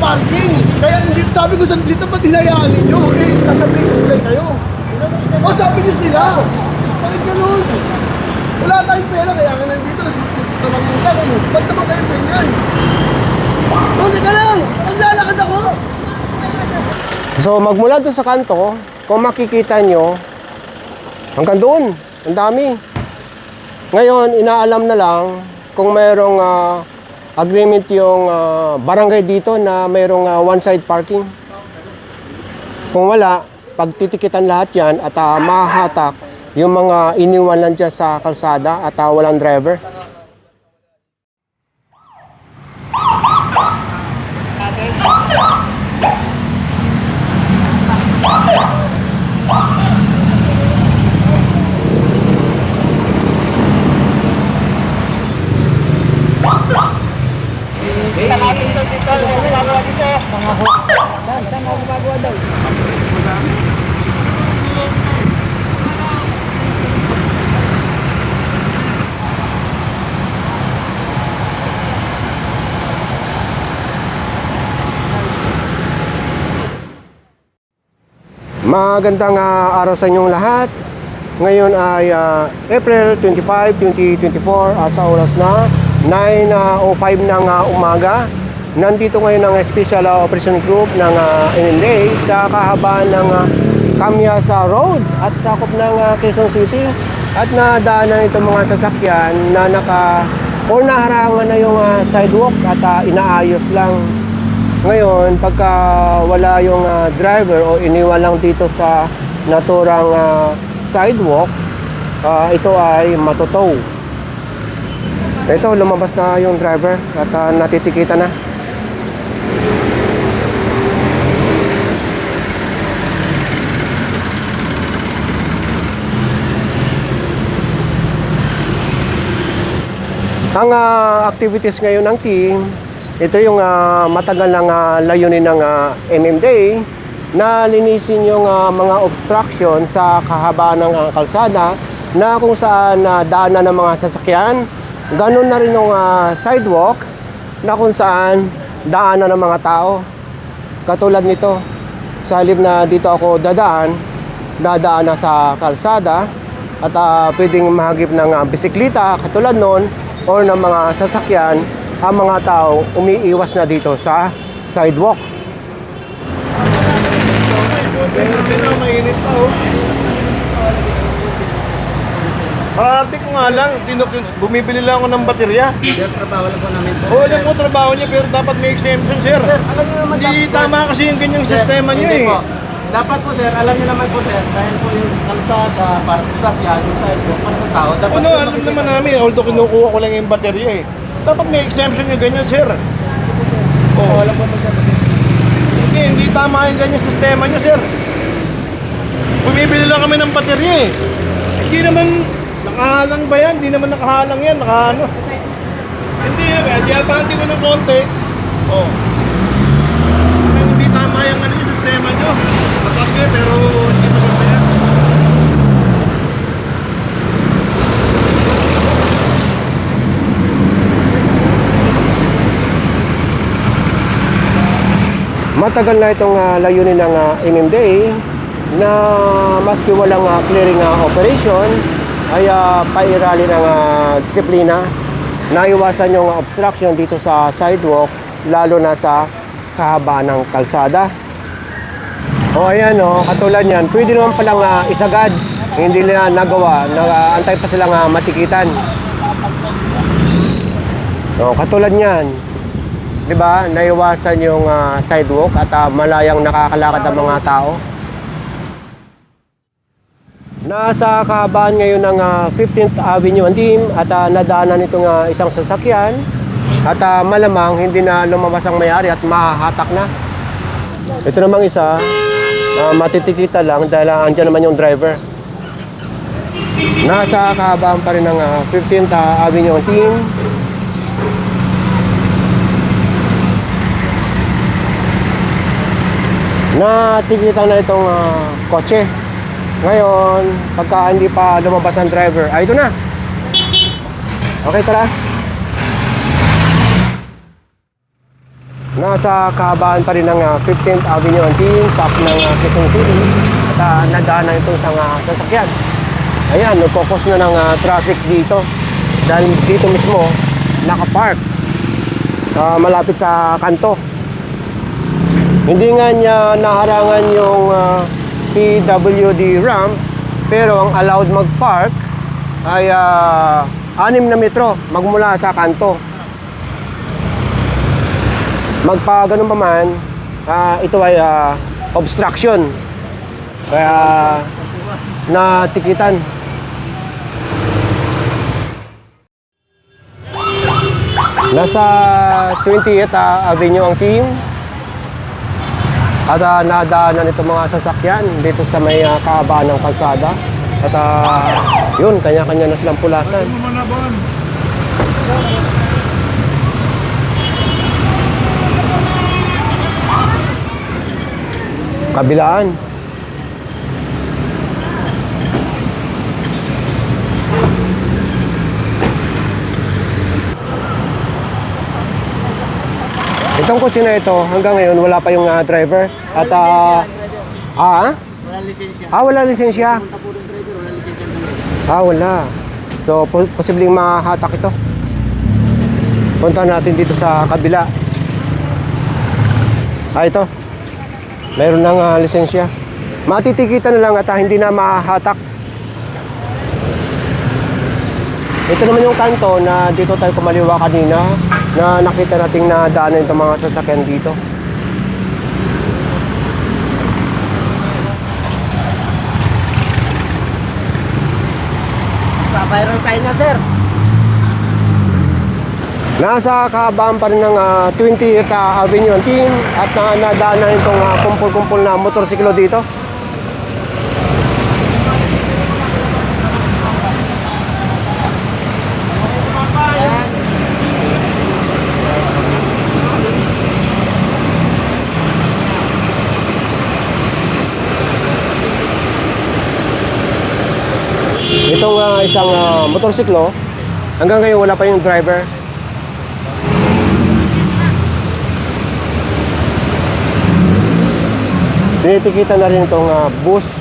parking. Kaya hindi, sabi ko sa dito, ba't hinayaan ninyo? Eh, nasa business lang kayo. O, sabi niyo sila. Bakit ganun? Wala tayong pera, kaya nga nandito, nasusunod na lang yung ano. Ba't naman kayo ganyan? O, teka lang, maglalakad ako. So magmula doon sa kanto, kung makikita nyo, hanggang doon, ang dami. Ngayon, inaalam na lang kung mayroong ah, agreement yung ah, barangay dito na mayroong ah, one-side parking. Kung wala, pagtitikitan lahat yan at ah, mahahatak yung mga iniwanan dyan sa kalsada at ah, walang driver. Magandang ah, araw sa inyong lahat. Ngayon ay ah, April 25, 2024 at sa oras na 9.05 ng ah, umaga. Nandito ngayon ang Special ah, Operation Group ng uh, NNA sa kahabaan ng uh, Camyasa Road at sakop ng ah, Quezon City. At nadaanan itong mga sasakyan na naka or naharangan na yung ah, sidewalk at ah, inaayos lang ngayon, pagka wala yung ah, driver o iniwan lang dito sa naturang ah, sidewalk, ah, ito ay matutow. Ito, lumabas na yung driver at ah, natitikita na. Ang ah, activities ngayon ng team, ito yung ah, matagal ng ah, layunin ng ah, MMDA na linisin yung ah, mga obstruction sa kahabaan ng ah, kalsada na kung saan na daanan ng mga sasakyan. Ganun na rin yung ah, sidewalk na kung saan daanan ng mga tao. Katulad nito, sa halip na dito ako dadaan, dadaan na sa kalsada at ah, pwedeng mahagip ng ah, bisikleta katulad nun or ng mga sasakyan ang mga tao umiiwas na dito sa sidewalk. Parati ko nga lang, tinuk- bumibili lang ako ng baterya. Sir, trabaho lang po namin po. Oo, alam ko trabaho niya pero dapat may exemption, sir. Sir, alam niyo naman Hindi tama kasi yung ganyang sistema niyo eh. po. Dapat po sir, alam niyo naman po sir, dahil po yung kalsada para sa sakyan, yung sidewalk, para sa tao, dapat Ano, po alam naman namin, although kinukuha ko lang yung baterya eh. Dapat may exemption yung ganyan, sir. Oo, alam po mo. Hindi, hindi tama yung ganyan sistema niyo, sir. Bumibili lang kami ng baterya eh. Hindi naman, nakahalang ba yan? Hindi naman nakahalang yan, nakaano. Hindi naman, di abante ko ng konti. Oo. Oh. Hindi tama yung ano yung sistema niyo. Matas kayo, pero hindi maganda yan. Matagal na itong ah, layunin ng uh, MMDA na maski walang ah, clearing ah, operation ay uh, pairali ng ah, disiplina na iwasan yung obstruction dito sa sidewalk lalo na sa kahabaan ng kalsada. O ayan o, katulad yan, pwede naman palang ah, isagad. Hindi nila nagawa, nag-antay pa silang ah, matikitan. O, katulad niyan, 'di ba? Naiwasan yung ah, sidewalk at ah, malayang nakakalakad ang mga tao. Nasa kahabaan ngayon ng ah, 15th Avenue and Team at ah, nadaanan itong ah, isang sasakyan at ah, malamang hindi na lumabas ang mayari at mahahatak na. Ito namang isa, ah, matitikita lang dahil ah, andyan naman yung driver. Nasa kahabaan pa rin ng ah, 15th ah, Avenue and Team natikitan na itong ah, kotse. Ngayon, pagka hindi pa lumabas ang driver, ay ito na. Okay, tara. Nasa kahabaan pa rin ng ah, 15th Avenue ang team, sa ng uh, Quezon City. At uh, nadaanan ito sa uh, sasakyan. Ayan, nagkokos na ng ah, traffic dito. Dahil dito mismo, nakapark. Ah, malapit sa kanto. Hindi nga niya naharangan yung ah, PWD ramp, pero ang allowed mag-park ay ah, anim na metro magmula sa kanto. Magpa ganun pa man, ah, ito ay ah, obstruction. Kaya natikitan. Nasa 20th ah, Avenue ang team. At uh, nadaanan itong mga sasakyan dito sa may uh, kahabaan ng kalsada. At ah, yun, kanya-kanya na silang pulasan. Kabilaan. Itong kotse na ito, hanggang ngayon wala pa yung ah, driver. At ah, ah, Walang lisensya. ah, wala lisensya. Punta po ng driver, walang lisensya. Ah, wala. So, po- posibleng mahatak ito. Punta natin dito sa kabila. Ah, ito. Mayroon ng ah, lisensya. Matitikitan na lang at ah, hindi na mahatak. Ito naman yung kanto na dito tayo kumaliwa kanina na nakita nating nadaanan itong mga sasakyan dito. Pa-viral tayo na, sir. Nasa kahabaan pa rin ng ah, 20th ah, Avenue ang team at uh, nadaanan itong ah, kumpul-kumpul na motorsiklo dito. Ah, isang ah, motorsiklo, hanggang ngayon wala pa yung driver. Tinitikita na rin itong ah, bus.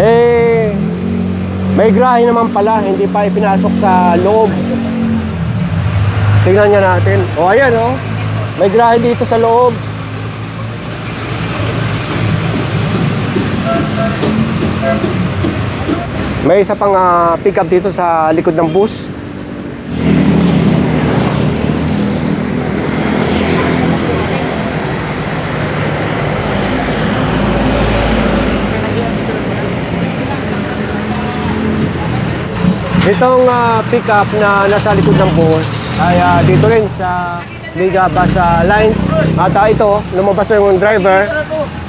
Eh, may grahe naman pala, hindi pa ipinasok sa loob. Tingnan niya natin. O ayan o, may grahe dito sa loob. May isa pang ah, pickup dito sa likod ng bus. Itong ah, pickup na nasa likod ng bus ay ah, dito rin sa Liga Basa Lines. At ah, ito, lumabas na yung driver,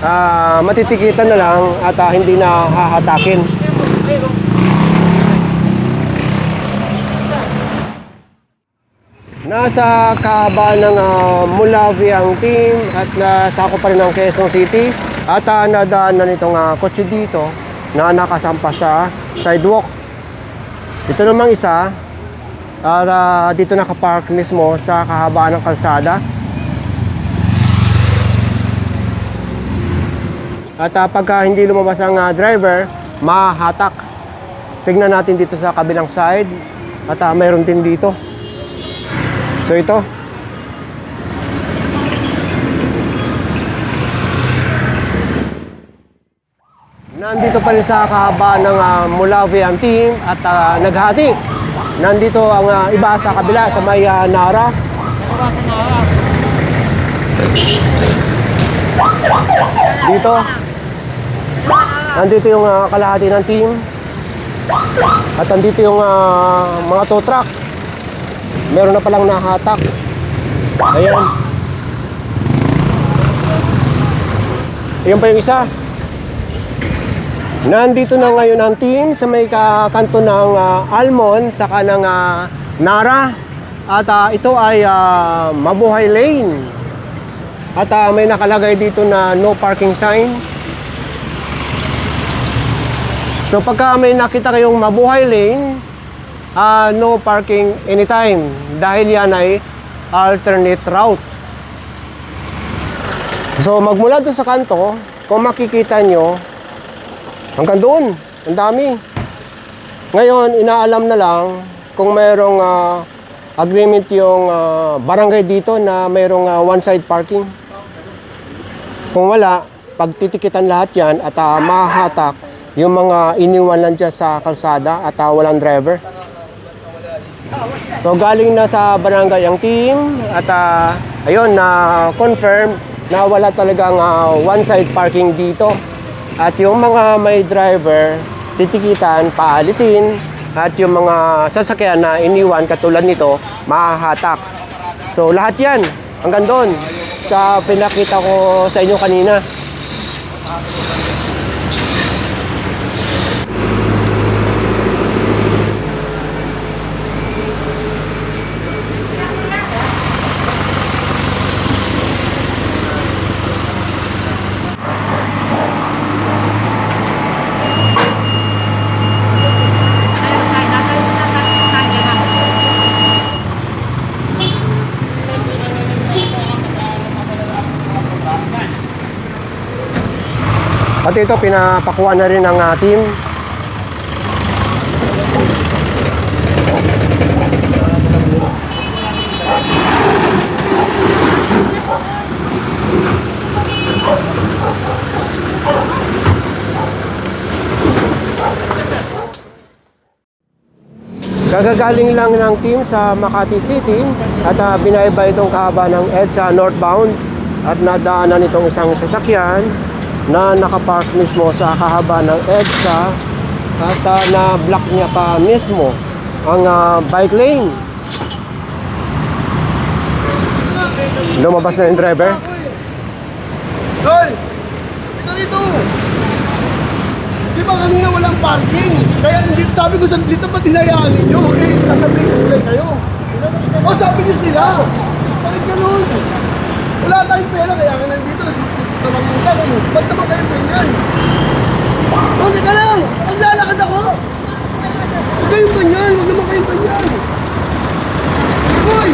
ah, matitikitan na lang at ah, hindi na hahatakin. Nasa kahaba ng uh, Mulavi ang team at nasako pa rin ng Quezon City. At uh, nadaan na nitong ah, kotse dito na nakasampa sa sidewalk. Ito namang isa, at ah, dito nakapark mismo sa kahabaan ng kalsada. At ah, pagka hindi lumabas ang ah, driver, mahahatak. Tignan natin dito sa kabilang side. At ah, mayroon din dito. So ito. Nandito pa rin sa kahabaan ng uh, Mulawi ang team at ah, naghati. Nandito ang ah, iba sa kabila sa may ah, Nara. Dito. Nandito yung ah, kalahati ng team. At nandito yung ah, mga tow truck. Meron na palang nahatak. Ayan. Ayan pa yung isa. Nandito na ngayon ang team sa may ka- kanto ng ah, Almond sa kanang ah, Nara. At ah, ito ay ah, Mabuhay Lane. At ah, may nakalagay dito na no parking sign. So pagka may nakita kayong Mabuhay Lane, ah, no parking anytime dahil yan ay alternate route. So magmula doon sa kanto, kung makikita nyo, hanggang doon, ang dami. Ngayon, inaalam na lang kung mayroong ah, agreement yung ah, barangay dito na mayroong ah, one-side parking. Kung wala, pagtitikitan lahat yan at ah, mahahatak yung mga iniwan lang dyan sa kalsada at ah, walang driver. So galing na sa barangay ang team at ah, ayun na confirm na wala talagang ah, one-side parking dito. At yung mga may driver, titikitan, paalisin at yung mga sasakyan na iniwan katulad nito, mahahatak. So lahat yan, hanggang doon sa pinakita ko sa inyo kanina. At ito, pinapakuha na rin ng ah, team. Gagagaling lang ng team sa Makati City at uh, binayba itong kahaba ng EDSA northbound at nadaanan itong isang sasakyan na nakapark mismo sa kahaba ng EDSA at ah, na-block niya pa mismo ang ah, bike lane. Lumabas na yung driver. Hoy! Ito dito! Di ba kanina walang parking? Kaya hindi, sabi ko sa dito ba't hinayaan ninyo? Eh, nasa business lang kayo. O sabi niyo sila. Bakit ganun? Wala tayong pera kaya nga nandito nasusunod na mga utang. Ano? Ba't naman kayo ganyan? O, teka lang! Ang lalakad ako! Huwag kayong ganyan! Huwag naman kayong ganyan! Hoy!